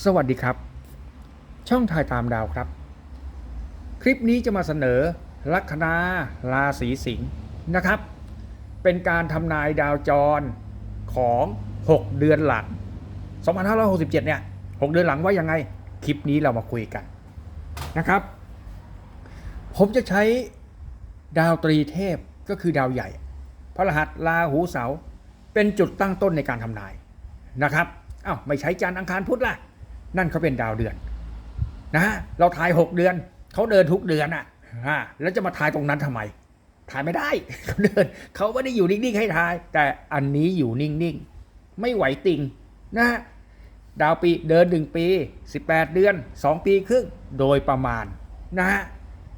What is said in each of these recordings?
สวัสดีครับ ช่องถ่ายตามดาวครับ คลิปนี้จะมาเสนอ ลัคนาราศีสิงห์นะครับ เป็นการทำนายดาวจรของ 6 เดือนหลัง 2567 เนี่ย 6 เดือนหลังว่ายังไง คลิปนี้เรามาคุยกันนะครับ ผมจะใช้ดาวตรีเทพก็คือดาวใหญ่ พระรหัสลาหูเสา เป็นจุดตั้งต้นในการทำนายนะครับอ้าวไม่ใช้จันทร์อังคารพุธล่ะ นั่นเขาเป็นดาวเดือนนะเราทาย6เดือนเขาเดินทุกเดือนอะอ่าแล้วจะมาทายตรงนั้นทำไมถ่ายไม่ได้เขาเดินเขาไม่ได้อยู่นิ่งๆให้ทาย แต่อันนี้อยู่นิ่งๆ ไม่ไหวติงนะฮะดาวปีเดินหนึ่งปี 18 เดือน 2 ปีครึ่งโดยประมาณนะฮะ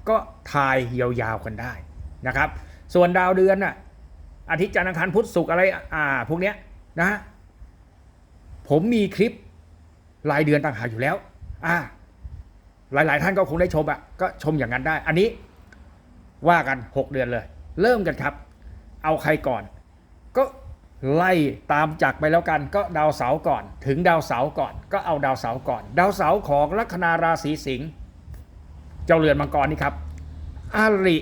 ก็ทายยาวๆกันได้นะครับ ส่วนดาวเดือนน่ะอาทิตย์จันทร์อังคารพุธศุกร์อะไรอ่าพวกเนี้ยนะฮะผมมีคลิป รายเดือนต่างหากอยู่แล้ว อ่า หลาย ๆ ท่านก็คงได้ชมอะ ก็ชมอย่างนั้นได้ อันนี้ว่ากัน 6 เดือนเลย เริ่มกันครับ เอาใครก่อน ก็ไล่ตามจากไปแล้วกัน ก็ดาวเสาร์ก่อน ถึงดาวเสาร์ก่อน ก็เอาดาวเสาร์ก่อน ดาวเสาร์ของลัคนาราศีสิงห์เจ้าเรือนมังกรนี่ครับอาริ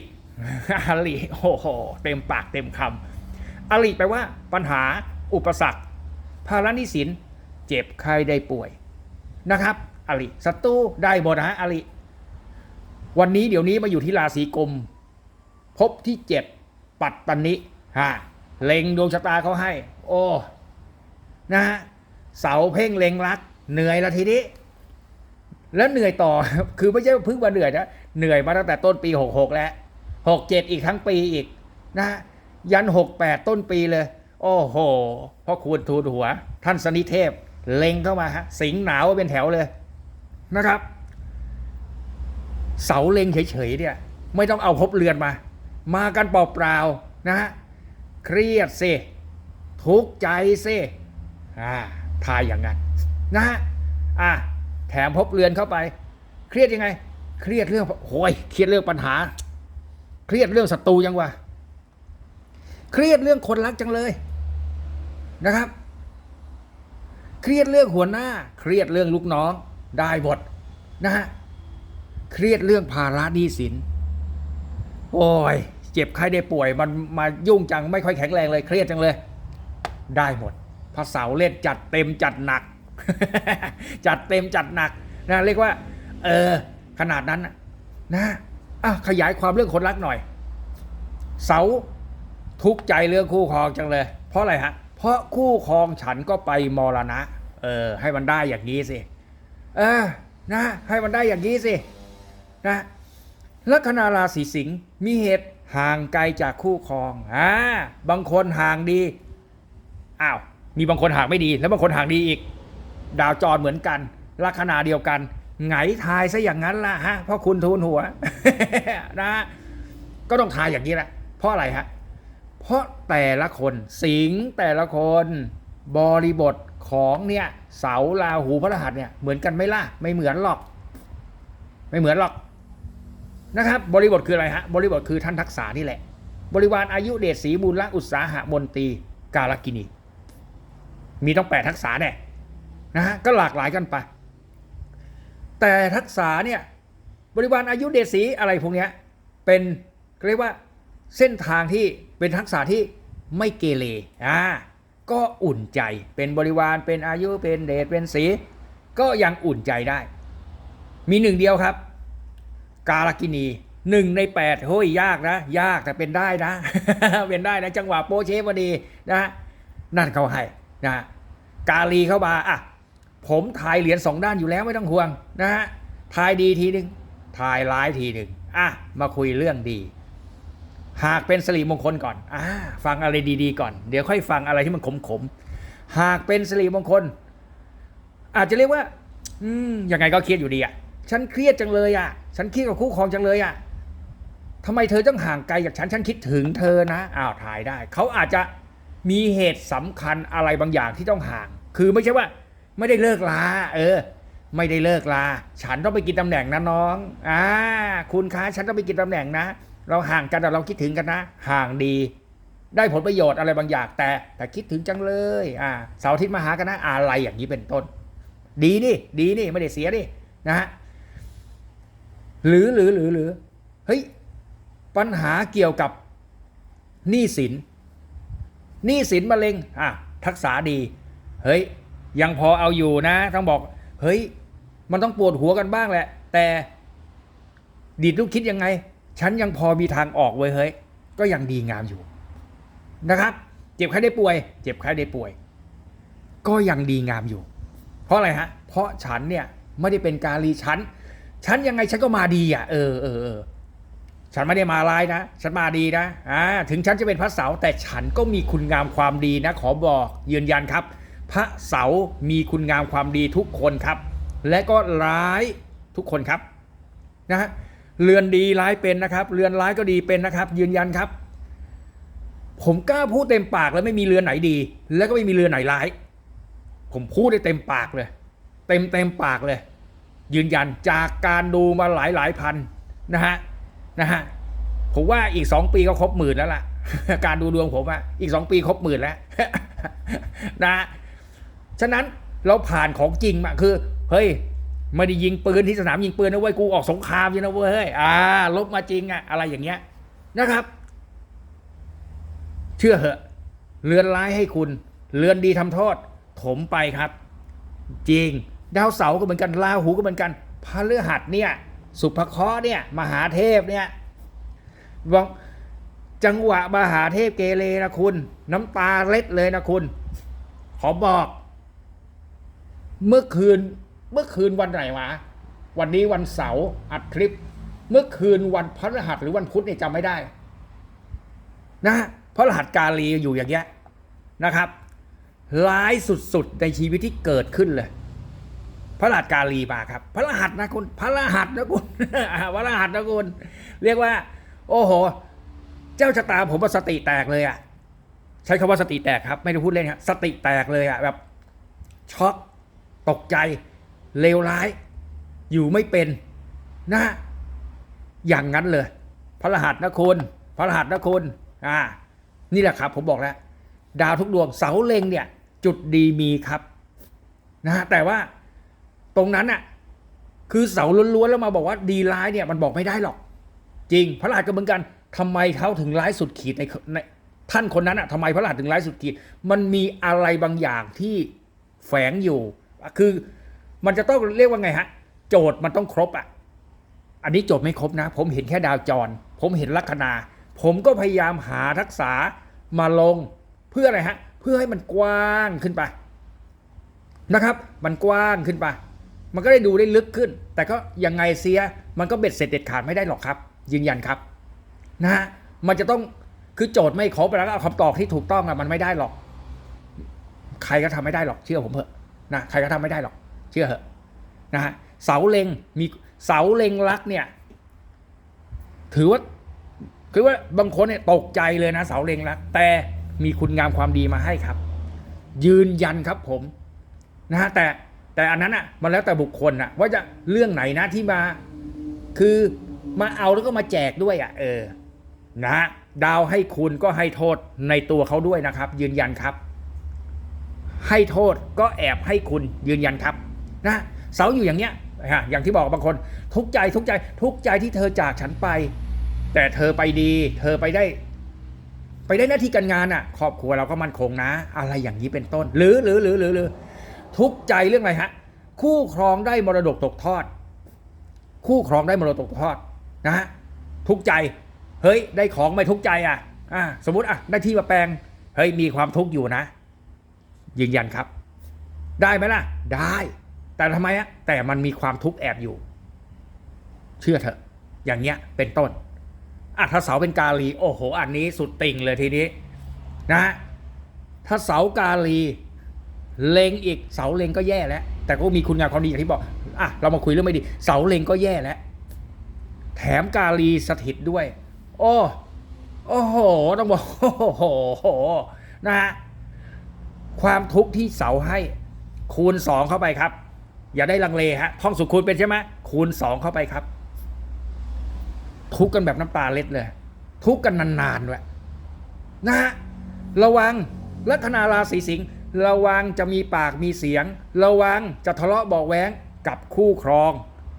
อาริโอ้โหเต็มปากเต็มคำอาริแปลว่าปัญหาอุปสรรค ภาระนิสิน เจ็บไข้ได้ป่วย นะครับอริศัตรูได้หมดนะฮะอริวันนี้เดี๋ยวนี้มาอยู่ที่ราศีกุมพบที่เจ็ดปัตตนิฮะเล็งดวงชะตาเขาให้ โอ้นะฮะเสาเพ่งเล็งรัก เหนื่อยละทีนี้แล้วเหนื่อยต่อคือไม่ใช่เพิ่งมาเหนื่อยนะเหนื่อยมาตั้งแต่ต้นปี66แล้ว67อีกทั้งปีอีกนะยัน68ต้นปีเลย โอ้โหพ่อคูณทูลหัว ท่านสนิเทพ เล็งเข้ามาฮะสิงหนาวเป็นแถวเลยนะครับ เสาเล็งเฉยๆเนี่ย ไม่ต้องเอาพบเรือนมา มากันเปล่าๆนะฮะเครียดสิทุกข์ใจสิอ่าทายอย่างนั้นนะฮะอะแถมพบเรือนเข้าไป เครียดยังไง เครียดเรื่องโอ้ยเครียดเรื่องปัญหา เครียดเรื่องศัตรูยังวะเครียดเรื่องคนรักจังเลยนะครับ เครียดเรื่องหัวหน้า เครียดเรื่องลูกน้องได้หมดนะฮะเครียดเรื่องภาระหนี้สิน โอ้ย เจ็บไข้ได้ป่วยมันมายุ่งจังไม่ค่อยแข็งแรงเลยเครียดจังเลย ได้หมดพระเสาร์เล่นจัดเต็มจัดหนัก จัดเต็มจัดหนักนะเรียกว่า เออ ขนาดนั้นนะอะขยายความเรื่องคนรักหน่อย เสาทุกใจเรื่องคู่ครองจังเลย เพราะอะไรฮะ เพราะคู่ครองฉันก็ไปมรณะ เออ ให้มันได้อย่างนี้สิ เออ นะ ให้มันได้อย่างนี้สิ นะลัคนาราศีสิงห์มีเหตุห่างไกลจากคู่ครองอ่าบางคนห่างดี อ้าว มีบางคนห่างไม่ดี แล้วบางคนห่างดีอีก ดาวจรเหมือนกัน ลัคนาเดียวกัน ไงทายซะอย่างนั้นล่ะฮะ เพราะคุณทูลหัว นะ ก็ต้องทายอย่างนี้แหละ เพราะอะไรฮะ เพราะแต่ละคนสิงแต่ละคนบริบทของเนี่ยเสาราหูพระรหัสเนี่ยเหมือนกันไหม่ล่ะไม่เหมือนหรอก ไม่เหมือนหรอกนะครับ บริบทคืออะไรฮะบริบทคือท่านทักษะนี่แหละ บริวารอายุเดชศีบุญละอุตสาหะมนตรีกาลกินี มีต้องแปดทักษะแน่นะฮะก็หลากหลายกันไป แต่ทักษะเนี่ยบริวารอายุเดชศีอะไรพวกเนี้ยเป็นเรียกว่า เส้นทางที่เป็นทักษะที่ไม่เกเรอ่าก็อุ่นใจเป็นบริวารเป็นอายุเป็นเดชเป็นสีก็ยังอุ่นใจได้ มีหนึ่งเดียวครับ กาลกินีหนึ่งในแปดเฮ้ยยากนะ ยากแต่เป็นได้นะ เป็นได้นะ จังหวะโปเชฟพอดีนะ นั่นเขาให้นะกาลีเข้ามาอะผมถ่ายเหรียญสองด้านอยู่แล้วไม่ต้องห่วงนะฮะถ่ายดีทีหนึ่งถ่ายร้ายทีหนึ่งอะมาคุยเรื่องดี หากเป็นสิริมงคลก่อนอ่าฟังอะไรดีๆก่อน เดี๋ยวค่อยฟังอะไรที่มันขมๆ หากเป็นสิริมงคล อาจจะเรียกว่า อืมยังไงก็เครียดอยู่ดีอะ ฉันเครียดจังเลยอะ ฉันเครียดกับคู่ครองจังเลยอะทำไมเธอต้องห่างไกลจากฉัน ฉันคิดถึงเธอนะ อ้าวถ่ายได้ เขาอาจจะมีเหตุสำคัญอะไรบางอย่างที่ต้องห่าง คือไม่ใช่ว่า ไม่ได้เลิกลา เออ ไม่ได้เลิกลา ฉันต้องไปกินตำแหน่งนะน้อง อ่า คุณคะ ฉันต้องไปกินตำแหน่งนะ เราห่างกันแต่เราคิดถึงกันนะ ห่างดี ได้ผลประโยชน์อะไรบางอย่างแต่แต่คิดถึงจังเลยอ่าเสาร์อาทิตย์มาหากันนะอะไรอย่างนี้เป็นต้น ดีนี่ดีนี่ไม่ได้เสียนี่นะฮะหรือหรือหรือหรือเฮ้ยปัญหาเกี่ยวกับหนี้สินหนี้สินมะเร็งอะทักษะดี เฮ้ย ยังพอเอาอยู่นะ ต้องบอก เฮ้ย มันต้องปวดหัวกันบ้างแหละ แต่ดีดลูกคิดยังไง ฉันยังพอมีทางออกเว้ยเฮ้ย ก็ยังดีงามอยู่นะครับ เจ็บใครได้ป่วย เจ็บใครได้ป่วย ก็ยังดีงามอยู่ เพราะอะไรฮะ เพราะฉันเนี่ยไม่ได้เป็นกาลีฉัน ฉันยังไงฉันก็มาดีอะ เออเออเออฉันไม่ได้มาร้ายนะ ฉันมาดีนะ อ่า ถึงฉันจะเป็นพระเสาแต่ฉันก็มีคุณงามความดีนะ ขอบอกยืนยันครับ พระเสามีคุณงามความดีทุกคนครับ และก็ร้ายทุกคนครับนะฮะ เรือนดีร้ายเป็นนะครับ เรือนร้ายก็ดีเป็นนะครับ ยืนยันครับ ผมกล้าพูดเต็มปากแล้วไม่มีเรือนไหนดี แล้วก็ไม่มีเรือนไหนร้าย ผมพูดได้เต็มปากเลย เต็มเต็มปากเลย ยืนยันจากการดูมาหลายหลายพันนะฮะนะฮะผมว่าอีกสองปีก็ครบหมื่นแล้วล่ะ การดูดวงผมอะอีกสองปีครบหมื่นแล้วนะฮะฉะนั้นเราผ่านของจริงมาคือเฮ้ย ไม่ได้ยิงปืนที่สนามยิงปืนนะเว้ยกูออกสงครามอยู่นะเว้ยอ่าลบมาจริงอะอะไรอย่างเงี้ยนะครับ เชื่อเหอะ เรือนร้ายให้คุณ เรือนดีทำโทษถมไปครับ จริง ดาวเสาร์ก็เหมือนกันราหูก็เหมือนกันพระฤหัสเนี่ย สุภเคราะห์เนี่ย มหาเทพเนี่ยบอกจังหวะมหาเทพเกเรนะคุณ น้ำตาเล็ดเลยนะคุณ ขอบอก เมื่อคืน เมื่อคืนวันไหนวะ วันนี้วันเสาร์อัดคลิป เมื่อคืนวันพฤหัสหรือวันพุธเนี่ยจำไม่ได้ นะเพราะรหัสกาลีอยู่อย่างเงี้ยนะครับร้ายสุดๆในชีวิตที่เกิดขึ้นเลย พระรหัสกาลีมาครับ พระรหัสนะคุณพระรหัสนะคุณพระรหัสนะคุณเรียกว่า โอ้โห เจ้าชะตาผมว่าสติแตกเลยอะใช้คำว่าสติแตกครับ ไม่ได้พูดเล่นครับสติแตกเลยอะแบบช็อกตกใจ เลวร้าย อยู่ไม่เป็นนะ อย่างนั้นเลย พระรหัสนะคุณพระรหัสนะคุณอ่า นี่แหละครับ ผมบอกแล้ว ดาวทุกดวงเสาเล็งเนี่ย จุดดีมีครับ นะแต่ว่าตรงนั้นน่ะคือเสาล้วนๆแล้วมาบอกว่าดีร้ายเนี่ยมันบอกไม่ได้หรอก จริง พระรหัสก็เหมือนกันทำไมเขาถึงร้ายสุดขีดในในท่านคนนั้นอะทำไมพระรหัสถึงร้ายสุดขีด มันมีอะไรบางอย่างที่แฝงอยู่ คือ มันจะต้องเรียกว่าไงฮะ โจทย์มันต้องครบอะ อันนี้โจทย์ไม่ครบนะ ผมเห็นแค่ดาวจร ผมเห็นลัคนา ผมก็พยายามหาทักษะมาลงเพื่ออะไรฮะ เพื่อให้มันกว้างขึ้นไปนะครับ มันกว้างขึ้นไป มันก็ได้ดูได้ลึกขึ้น แต่ก็ยังไงเสีย มันก็เบ็ดเสร็จเด็ดขาดไม่ได้หรอกครับ ยืนยันครับนะฮะ มันจะต้องคือโจทย์ไม่ครบแล้วก็เอาคำตอบที่ถูกต้องอะมันไม่ได้หรอก ใครก็ทำไม่ได้หรอก เชื่อผมเถอะนะ ใครก็ทำไม่ได้หรอก เชื่อเถอะนะฮะเสาเล็งมีเสาเล็งรักเนี่ย ถือว่าคือว่าบางคนเนี่ยตกใจเลยนะเสาเล็งรัก แต่มีคุณงามความดีมาให้ครับ ยืนยันครับผมนะฮะแต่แต่อันนั้นอะมันแล้วแต่บุคคลอะว่าจะเรื่องไหนนะที่มา คือมาเอาแล้วก็มาแจกด้วยอะเออนะฮะดาวให้คุณก็ให้โทษในตัวเขาด้วยนะครับ ยืนยันครับ ให้โทษก็แอบให้คุณยืนยันครับ นะเสาอยู่อย่างเนี้ยอย่างที่บอกบางคนทุกใจทุกใจทุกใจที่เธอจากฉันไป แต่เธอไปดี เธอไปได้ ไปได้หน้าที่การงานอะ ครอบครัวเราก็มั่นคงนะ อะไรอย่างนี้เป็นต้น หรือหรือหรือหรือหรือทุกใจเรื่องอะไรฮะ คู่ครองได้มรดกตกทอด คู่ครองได้มรดกตกทอดนะฮะทุกใจ เฮ้ย ได้ของไม่ทุกใจอะอ่าสมมติอะได้ที่มาแปลงเฮ้ยมีความทุกข์อยู่นะ ยืนยันครับ ได้ไหมล่ะ ได้ แต่ทำไมอะแต่มันมีความทุกข์แอบอยู่ เชื่อเถอะ อย่างเงี้ยเป็นต้นอะถ้าเสาเป็นกาลี โอ้โห อันนี้สุดติ่งเลยทีนี้ นะฮะถ้าเสากาลี เลงอีกเสาเลงก็แย่แล้ว แต่ก็มีคุณงามความดีอย่างที่บอกอะเรามาคุยเรื่องไม่ดี เสาเลงก็แย่แล้ว แถมกาลีสถิตด้วย โอ้โอ้โห ต้องบอกโอ้โหนะฮะความทุกข์ที่เสาให้ คูณสองเข้าไปครับ อย่าได้ลังเลฮะท่องสุขคูณเป็นใช่ไหมคูณสองเข้าไปครับ ทุกกันแบบน้ำตาเล็ดเลย ทุกกันนานๆด้วยนะฮะระวังลัคนาราศีสิงห์ระวังจะมีปากมีเสียง ระวังจะทะเลาะเบาะแว้งกับคู่ครอง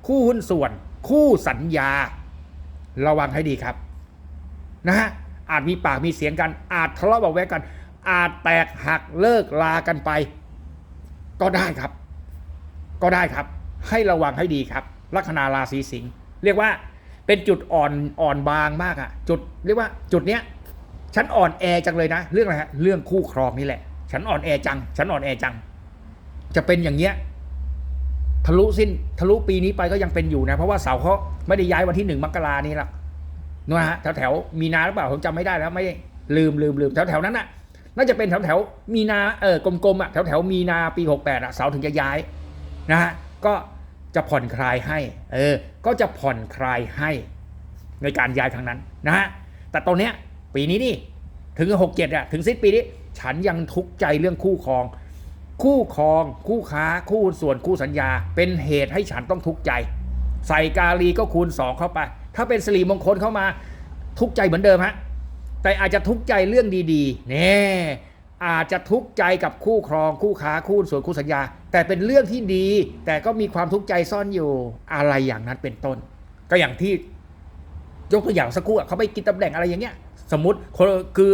คู่หุ้นส่วน คู่สัญญา ระวังให้ดีครับ นะฮะอาจมีปากมีเสียงกัน อาจทะเลาะเบาะแว้งกัน อาจแตกหักเลิกลากันไป ก็ได้ครับ ก็ได้ครับ ให้ระวังให้ดีครับลัคนาราศีสิงห์เรียกว่าเป็นจุดอ่อนอ่อนบางมากอะจุดเรียกว่าจุดเนี้ยฉันอ่อนแอจังเลยนะ เรื่องอะไรฮะเรื่องคู่ครองนี่แหละ ฉันอ่อนแอจัง ฉันอ่อนแอจัง จะเป็นอย่างเงี้ยทะลุสิ้นทะลุปีนี้ไปก็ยังเป็นอยู่นะ เพราะว่าเสาเขาไม่ได้ย้ายวันที่หนึ่งมกรานี่ละนะฮะแถวแถวมีนาหรือเปล่าผมจำไม่ได้แล้วไม่ลืมลืมลืมแถวแถวนั้นน่ะน่าจะเป็นแถวแถวมีนาเออกลมๆอะแถวแถวมีนาปีหกแปดอะเสาถึงจะย้าย นะฮะก็จะผ่อนคลายให้เออก็จะผ่อนคลายให้ในการย้ายครั้งนั้นนะฮะแต่ตอนเนี้ยปีนี้นี่ถึงหกเจ็ดอะถึงสิ้นปีนี้ ฉันยังทุกข์ใจเรื่องคู่ครอง คู่ครอง คู่ค้า คู่ส่วนคู่สัญญา เป็นเหตุให้ฉันต้องทุกข์ใจ ใส่กาลีก็คูณสองเข้าไป ถ้าเป็นสิริมงคลเข้ามาทุกข์ใจเหมือนเดิมฮะแต่อาจจะทุกข์ใจเรื่องดีๆเน่อาจจะทุกข์ใจกับคู่ครอง คู่ค้าคู่ส่วนคู่สัญญา แต่เป็นเรื่องที่ดี แต่ก็มีความทุกข์ใจซ่อนอยู่อะไรอย่างนั้นเป็นต้น ก็อย่างที่ยกตัวอย่างสักครู่เขาไปกินตำแหน่งอะไรอย่างเงี้ย สมมติคือ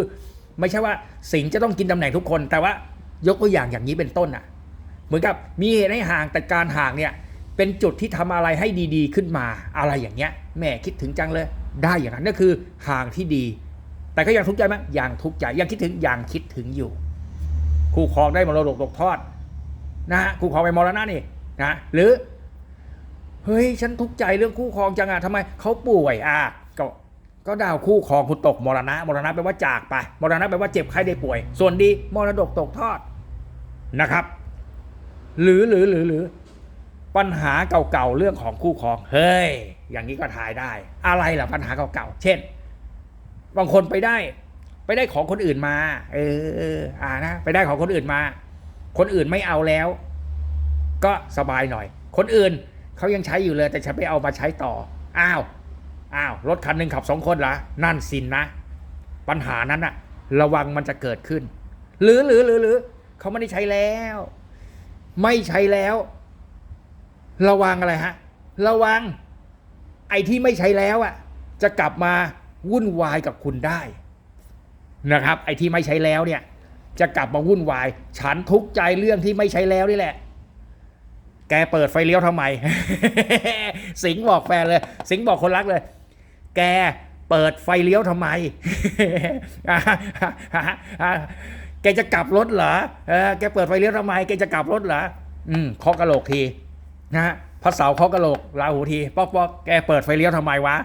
ไม่ใช่ว่าสิงจะต้องกินตำแหน่งทุกคน แต่ว่ายกตัวอย่างอย่างนี้เป็นต้นอะ เหมือนกับมีเหตุให้ห่างแต่การห่างเนี่ยเป็นจุดที่ทำอะไรให้ดีๆ ขึ้นมาอะไรอย่างเงี้ยแม่คิดถึงจังเลย ได้อย่างนั้นนั่นคือห่างที่ดี แต่ก็ยังทุกข์ใจไหมยังทุกข์ใจยังคิดถึงยังคิดถึงอยู่ คู่ครองได้มรดกตกทอด นะฮะคู่ครองไปมรณะนี่นะหรือเฮ้ยฉันทุกข์ใจเรื่องคู่ครองจังอะทำไมเขาป่วยอะก็ก็ดาวคู่ครองคุณตกมรณะมรณะแปลว่าจากไปมรณะแปลว่าเจ็บไข้ได้ป่วย ส่วนดีมรดกตกทอดนะครับ หรือหรือหรือหรือปัญหาเก่าๆเรื่องของคู่ครองเฮ้ยอย่างนี้ก็ทายได้ อะไรล่ะปัญหาเก่าๆเช่น บางคนไปได้ ไปได้ของคนอื่นมา เออเอออ่านะไปได้ของคนอื่นมา คนอื่นไม่เอาแล้ว ก็สบายหน่อย คนอื่นเขายังใช้อยู่เลย แต่ฉันไปเอามาใช้ต่อ อ้าว อ้าว รถคันหนึ่งขับสองคนเหรอนั่นสินนะ ปัญหานั้นอะระวังมันจะเกิดขึ้น หรือหรือหรือหรือเขาไม่ได้ใช้แล้ว ไม่ใช้แล้ว ระวังอะไรฮะ ระวัง ไอ้ที่ไม่ใช้แล้วอะจะกลับมาวุ่นวายกับคุณได้ นะครับ ไอ้ที่ไม่ใช้แล้วเนี่ย จะกลับมาวุ่นวาย ฉันทุกข์ใจเรื่องที่ไม่ใช้แล้วนี่แหละ แกเปิดไฟเลี้ยวทำไม สิงห์บอกแฟนเลย สิงห์บอกคนรักเลย แกเปิดไฟเลี้ยวทำไม แกจะกลับรถเหรอแกเปิดไฟเลี้ยวทำไม แกจะกลับรถเหรอ อืมเคาะกระโหลกทีนะฮะพระเสาร์เคาะกระโหลกลาหูทีป๊อกป๊อกแกเปิดไฟเลี้ยวทำไมวะ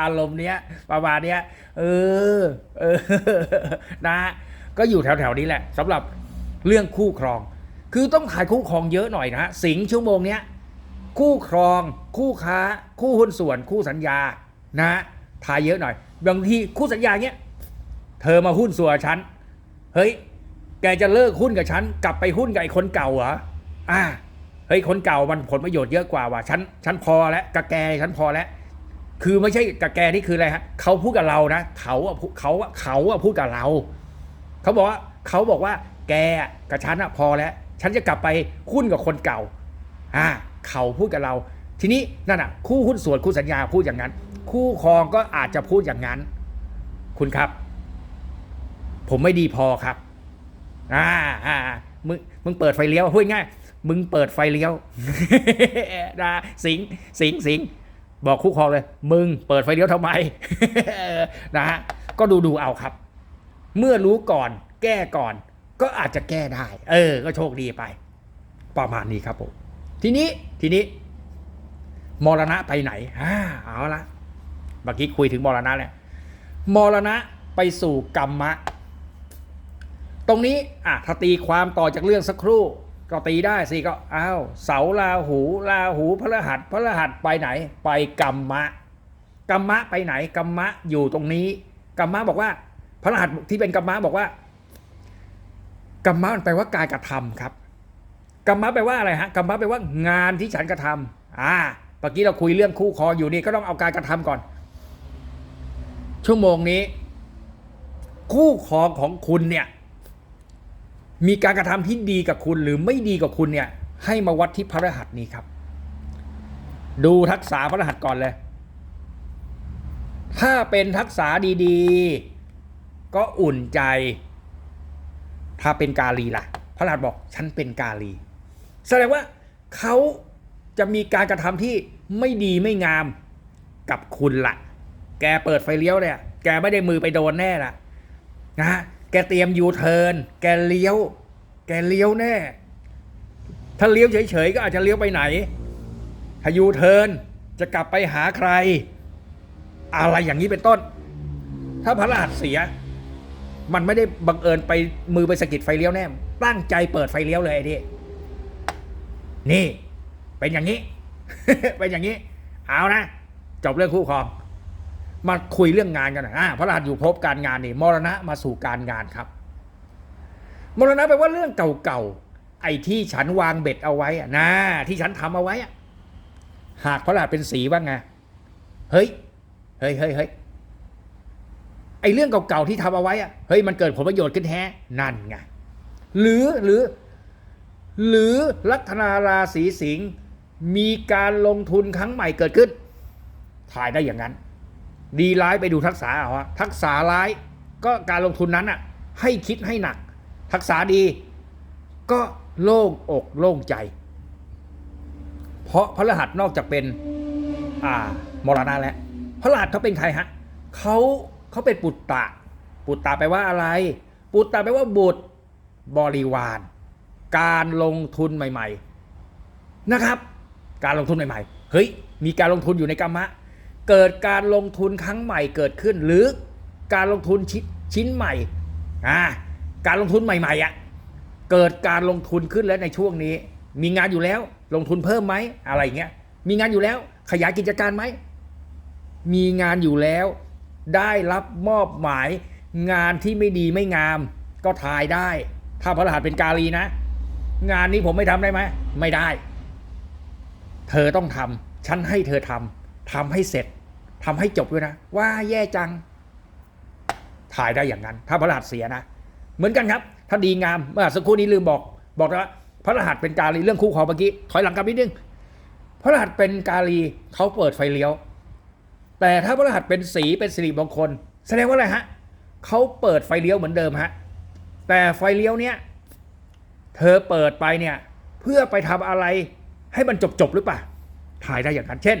อารมณ์เนี้ยประมาณเนี้ย เออ เออ นะ ก็อยู่แถวๆนี้แหละสำหรับเรื่องคู่ครอง คือต้องขายคู่ครองเยอะหน่อยนะฮะสิงชั่วโมงเนี้ยคู่ครอง คู่ค้า คู่หุ้นส่วน คู่สัญญานะทายเยอะหน่อยบางทีคู่สัญญาเนี้ยเธอมาหุ้นส่วนฉันเฮ้ยแกจะเลิกหุ้นกับฉันกลับไปหุ้นกับไอ้คนเก่าเหรออ่าเฮ้ยคนเก่ามันผลประโยชน์เยอะกว่าว่ะฉันฉันพอแล้วกับแกฉันพอแล้วคือไม่ใช่กับแกนี่คืออะไรฮะเขาพูดกับเรานะเขาอะเขาอะเขาอะพูดกับเรา เขาบอกว่าเขาบอกว่าแกอะกับฉันอะพอแล้ว ฉันจะกลับไปหุ้นกับคนเก่าอ่าเขาพูดกับเรา ทีนี้นั่นอะคู่หุ้นส่วนคู่สัญญาพูดอย่างนั้น คู่ครองก็อาจจะพูดอย่างนั้น คุณครับ ผมไม่ดีพอครับอ่าอ่ามึงมึงเปิดไฟเลี้ยวพูดง่ายมึงเปิดไฟเลี้ยวนะสิงสิงสิงบอกคู่ครองเลย มึงเปิดไฟเลี้ยวทำไมนะฮะก็ดูดูเอาครับ เมื่อรู้ก่อน แก้ก่อน ก็อาจจะแก้ได้ เออ ก็โชคดีไป ประมาณนี้ครับผม ทีนี้ทีนี้มรณะไปไหนอ่าเอาละเมื่อกี้คุยถึงมรณะแล้วมรณะไปสู่กรรมะ ตรงนี้อะถ้าตีความต่อจากเรื่องสักครู่ ก็ตีได้สิก็อ้าวเสาลาหูลาหูพระหัสพระหัสไปไหน ไปกรรมะกรรมะไปไหนกรรมะอยู่ตรงนี้กรรมะบอกว่า พระรหัสที่เป็นกรรมะบอกว่ากรรมะมันแปลว่าการกระทำครับกรรมะแปลว่าอะไรฮะกรรมะแปลว่างานที่ฉันกระทำอ่าเมื่อกี้เราคุยเรื่องคู่ครองอยู่นี่ก็ต้องเอาการกระทำก่อน ชั่วโมงนี้ คู่ครองของคุณเนี่ยมีการกระทำที่ดีกับคุณหรือไม่ดีกับคุณเนี่ย ให้มาวัดที่พระรหัสนี้ครับ ดูทักษะพระรหัสก่อนเลย ถ้าเป็นทักษะดี ๆ ก็อุ่นใจ ถ้าเป็นกาลีล่ะ พระรหัสบอกฉันเป็นกาลี แสดงว่าเขาจะมีการกระทำที่ไม่ดีไม่งามกับคุณละ่ะ แกเปิดไฟเลี้ยวเนี่ย แกไม่ได้มือไปโดนแน่ละนะฮะแกเตรียมยูเทิร์น แกเลี้ยว แกเลี้ยวแน่ ถ้าเลี้ยวเฉยๆก็อาจจะเลี้ยวไปไหน ถ้ายูเทิร์นจะกลับไปหาใคร อะไรอย่างนี้เป็นต้น ถ้าพระรหัสเสีย มันไม่ได้บังเอิญไปมือไปสะกิดไฟเลี้ยวแน่ตั้งใจเปิดไฟเลี้ยวเลยไอ้ที่นี่ เป็นอย่างนี้ เป็นอย่างนี้ เอานะจบเรื่องคู่ครอง มาคุยเรื่องงานกันหน่อยอ่าพระรหัสอยู่ภพการงานนี่มรณะมาสู่การงานครับ มรณะแปลว่าเรื่องเก่าๆไอ้ที่ฉันวางเบ็ดเอาไว้อะนะที่ฉันทำเอาไว้อะหากพระรหัสเป็นสีว่าไงเฮ้ยเฮ้ยเฮ้ยเฮ้ย ไอ้เรื่องเก่าๆที่ทำเอาไว้อะเฮ้ยมันเกิดผลประโยชน์ขึ้นแท้นั่นไงหรือหรือ หรือลัคนาราศีสิงห์มีการลงทุนครั้งใหม่เกิดขึ้น ถ่ายได้อย่างนั้น ดีร้ายไปดูทักษะเอาฮะทักษะร้ายก็การลงทุนนั้นอะให้คิดให้หนัก ทักษะดี ก็โล่งอกโล่งใจ เพราะพระรหัสนอกจากเป็น อ่ามรณะแล้วพระรหัสเขาเป็นใครฮะเขา เขาเป็นปุตตะ ปุตตะแปลว่าอะไร ปุตตะแปลว่าบุตรบริวาร การลงทุนใหม่ ๆ นะครับ การลงทุนใหม่ๆ เฮ้ย มีการลงทุนอยู่ในกรรมะ เกิดการลงทุนครั้งใหม่เกิดขึ้น หรือการลงทุนชิ้นชิ้นใหม่ อ่า การลงทุนใหม่ๆอะ่ะ เกิดการลงทุนขึ้นแล้วในช่วงนี้ มีงานอยู่แล้ว ลงทุนเพิ่มไหม อะไรเงี้ย มีงานอยู่แล้ว ขยายกิจการไหม มีงานอยู่แล้ว ได้รับมอบหมายงานที่ไม่ดีไม่งาม ก็ทายได้ ถ้าพระรหัสเป็นกาลีนะ งานนี้ผมไม่ทำได้ไหมไม่ได้ เธอต้องทำฉันให้เธอทำทำให้เสร็จทำให้จบด้วยนะ ว่าแย่จังถ่ายได้อย่างนั้น ถ้าพระรหัสเสียนะ เหมือนกันครับ ถ้าดีงามเมื่อสักครู่นี้ลืมบอก บอกแล้วพระรหัสเป็นกาลีเรื่องคู่ครอเมื่อกี้ถอยหลังกลับนิดนึงพระรหัสเป็นกาลีเขาเปิดไฟเลี้ยว แต่ถ้าพระรหัสเป็นสีเป็นสิริมงคล แสดงว่าอะไรฮะเขาเปิดไฟเลี้ยวเหมือนเดิมฮะแต่ไฟเลี้ยวเนี้ยเธอเปิดไปเนี่ยเพื่อไปทำอะไรให้มันจบจบหรือเปล่าถ่ายได้อย่างนั้นเช่น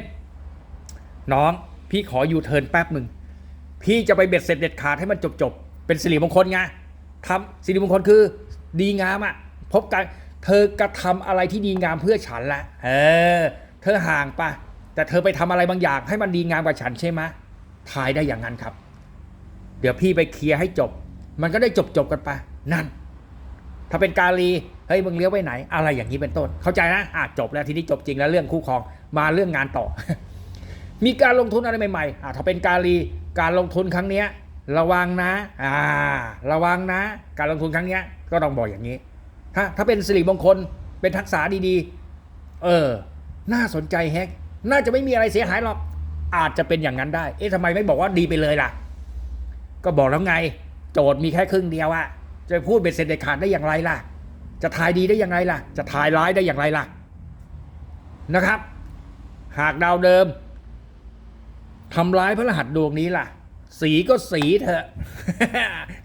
น้องพี่ขออยู่เทิร์นแป๊บหนึ่งพี่จะไปเบ็ดเสร็จเด็ดขาดให้มันจบจบเป็นสิริมงคลไงทำสิริมงคลคือดีงามอะ่ะพบกันเธอกระทำอะไรที่ดีงามเพื่อฉันละเออเธอห่างปะ แต่เธอไปทำอะไรบางอย่างให้มันดีงามกว่าฉันใช่ไหมถ่ายได้อย่างนั้นครับ เดี๋ยวพี่ไปเคลียร์ให้จบ มันก็ได้จบจบกันไป นั่น ถ้าเป็นกาลีเฮ้ยมึงเลี้ยวไปไหน อะไรอย่างนี้เป็นต้น เข้าใจนะอะจบแล้วทีนี้จบจริงแล้วเรื่องคู่ครองมาเรื่องงานต่อ มีการลงทุนอะไรใหม่ๆอะถ้าเป็นกาลีการลงทุนครั้งเนี้ย ระวังนะ อ่า ระวังนะ การลงทุนครั้งเนี้ย ก็ต้องบอกอย่างนี้ ถ้าถ้าเป็นสิริมงคลเป็นทักษะดีๆ เออ น่าสนใจแฮก น่าจะไม่มีอะไรเสียหายหรอก อาจจะเป็นอย่างนั้นได้ เอ๊ะทำไมไม่บอกว่าดีไปเลยล่ะ ก็บอกแล้วไง โจทย์มีแค่ครึ่งเดียวอะจะพูดเบ็ดเสร็จเด็ดขาดได้อย่างไรล่ะ จะทายดีได้อย่างไรล่ะ จะทายร้ายได้อย่างไรล่ะ นะครับ หากดาวเดิมทำร้ายพระรหัสดวงนี้ล่ะ สีก็สีเถอะ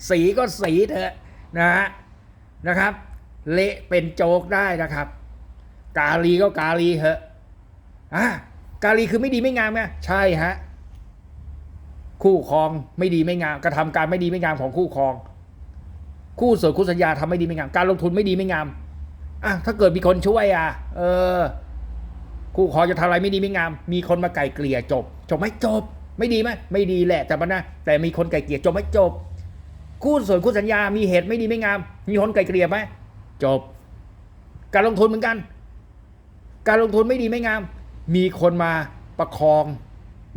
สีก็สีเถอะนะฮะนะครับ เละเป็นโจกได้นะครับ กาลีก็กาลีเถอะอะ กาลีคือไม่ดีไม่งามไงใช่ฮะคู่ครองไม่ดีไม่งามกระทำการไม่ดีไม่งามของคู่ครอง คู่สนคู่สัญญาทำไม่ดีไม่งาม การลงทุนไม่ดีไม่งามอะถ้าเกิดมีคนช่วยอะ เออ คู่ครองจะทำอะไรไม่ดีไม่งาม มีคนมาไก่เกลี่ยจบ จบไหมจบ ไม่ดีไหมไม่ดีแหละแต่มันนะแต่มีคนไก่เกลี่ยจบไหมจบ คู่ส่วนคู่สัญญา มีเหตุไม่ดีไม่งาม มีคนไก่เกลี่ยไหมจบ การลงทุนเหมือนกัน การลงทุนไม่ดีไม่งาม มีคนมาประคอง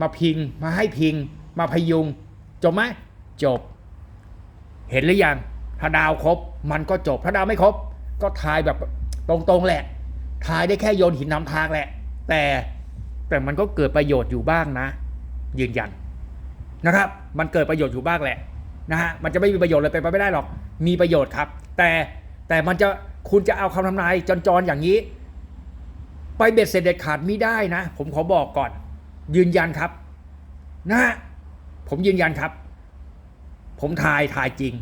มาพิง มาให้พิง มาพยุง จบไหมจบ เห็นหรือยังถ้าดาวครบ มันก็จบถ้าดาวไม่ครบ ก็ทายแบบตรงๆแหละ ทายได้แค่โยนหินนำทางแหละ แต่แต่มันก็เกิดประโยชน์อยู่บ้างนะ ยืนยันนะครับ มันเกิดประโยชน์อยู่บ้างแหละนะฮะมันจะไม่มีประโยชน์เลยไปไปไม่ได้หรอก มีประโยชน์ครับ แต่แต่มันจะคุณจะเอาคำทำนายจรๆอย่างนี้ ไปเบ็ดเสร็จเด็ดขาดไม่ได้นะ ผมขอบอกก่อน ยืนยันครับ นะ ผมยืนยันครับ ผมทายทายจริง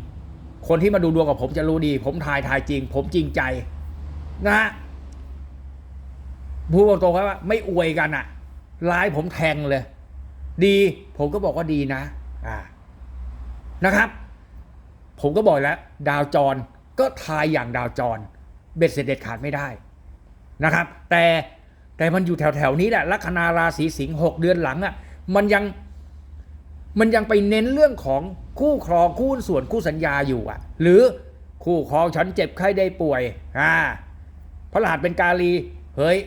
คนที่มาดูดวงกับผมจะรู้ดี ผมทายทายจริง ผมจริงใจ นะฮะพูดตรงๆครับว่า ไม่อวยกันอะร้ายผมแทงเลย ดี ผมก็บอกว่าดีนะ อ่านะครับ ผมก็บอกแล้ว ดาวจรก็ทายอย่างดาวจร เบ็ดเสร็จเด็ดขาดไม่ได้ นะครับ แต่แต่มันอยู่แถวแถวๆนี้แหละลัคนาราศีสิงห์หกเดือนหลังอะ่ะมันยังมันยังไปเน้นเรื่องของคู่ครองคู่นส่วนคู่สัญญาอยู่อะ่ะ หรือคู่ครองฉันเจ็บไข้ได้ป่วยอ่าพระรหัสเป็นกาลีเฮ้ย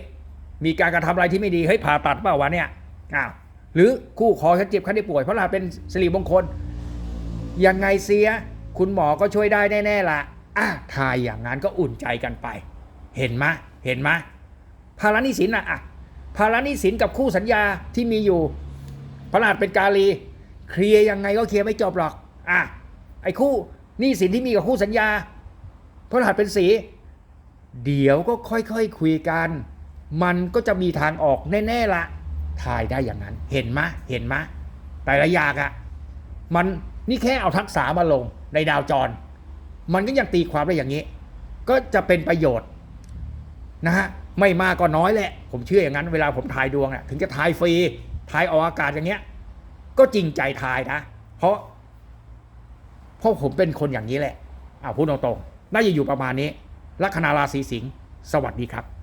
มีการกระทำอะไรที่ไม่ดีเฮ้ยผ่าตัดเปล่าวะเนี่ยอ้าวหรือคู่ครองฉันเจ็บไข้ได้ป่วยพระรหัสเป็นสิริมงคลยังไงเสียคุณหมอก็ช่วยได้แน่ๆล่ะอะทายอย่างนั้นก็อุ่นใจกันไป เห็นไหม เห็นไหมภาระหนี้สินอะภาระหนี้สินกับคู่สัญญาที่มีอยู่พระรหัสเป็นกาลีเคลียร์ยังไงก็เคลียร์ไม่จบหรอกอะไอ้คู่หนี้สินที่มีกับคู่สัญญาพระรหัสเป็นสี เดี๋ยวก็ค่อยๆคคุยกัน มันก็จะมีทางออกแน่ๆละทายได้อย่างนั้น เห็นไหมเห็นไหมแต่ละอย่างอะมันนี่แค่เอาทักษะมาลงในดาวจร มันก็ยังตีความได้อย่างนี้ ก็จะเป็นประโยชน์ นะฮะไม่มากก็น้อยแหละ ผมเชื่ออย่างนั้นเวลาผมทายดวงอะถึงจะทายฟรีทายออกอากาศอย่างเงี้ย ก็จริงใจทายนะ เพราะเพราะผมเป็นคนอย่างนี้แหละอ่าพูดตรงๆน่าจะอยู่ประมาณนี้ลัคนาราศีสิงห์สวัสดีครับ